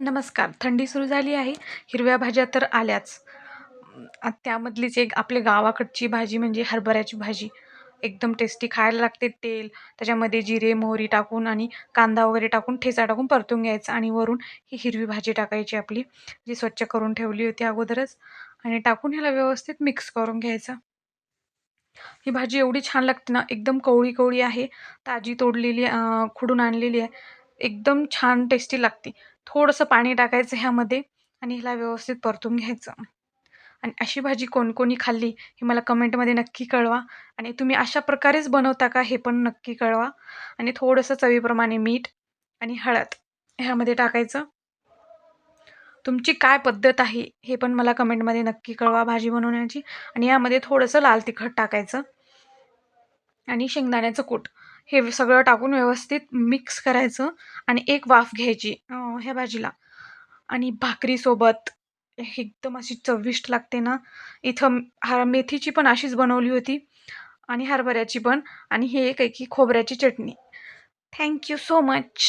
नमस्कार. थंडी सुरू झाली आहे. हिरव्या भाज्या तर आल्याच. त्यामधलीच एक आपल्या गावाकडची भाजी म्हणजे हरभऱ्याची भाजी. एकदम टेस्टी खायला लागते तेल. त्याच्यामध्ये जिरे मोहरी टाकून आणि कांदा वगैरे टाकून ठेचा टाकून परतून घ्यायचा आणि वरून ही हिरवी भाजी टाकायची आपली जी स्वच्छ करून ठेवली होती अगोदरच. आणि टाकून ह्याला व्यवस्थित मिक्स करून घ्यायचा. ही भाजी एवढी छान लागते ना एकदम कवळी कवळी आहे. ताजी तोडलेली खुडून आणलेली आहे. एकदम छान टेस्टी लागते. थोडंसं पाणी टाकायचं ह्यामध्ये आणि ह्याला व्यवस्थित परतून घ्यायचं. आणि अशी भाजी कोणकोणी खाल्ली हे मला कमेंटमध्ये नक्की कळवा. आणि तुम्ही अशा प्रकारेच बनवता का हे पण नक्की कळवा. आणि थोडंसं चवीप्रमाणे मीठ आणि हळद ह्यामध्ये टाकायचं. तुमची काय पद्धत आहे हे पण मला कमेंटमध्ये नक्की कळवा भाजी बनवण्याची. आणि यामध्ये थोडंसं लाल तिखट टाकायचं. आणि शेंगदाण्याचं कूट. हे सगळं टाकून व्यवस्थित मिक्स करायचं आणि एक वाफ घ्यायची ह्या भाजीला. आणि भाकरीसोबत एकदम अशी चविष्ट लागते ना. इथं हा मेथीची पण अशीच बनवली होती आणि हरभऱ्याची पण. आणि हे एक आहे की खोबऱ्याची चटणी. Thank you so much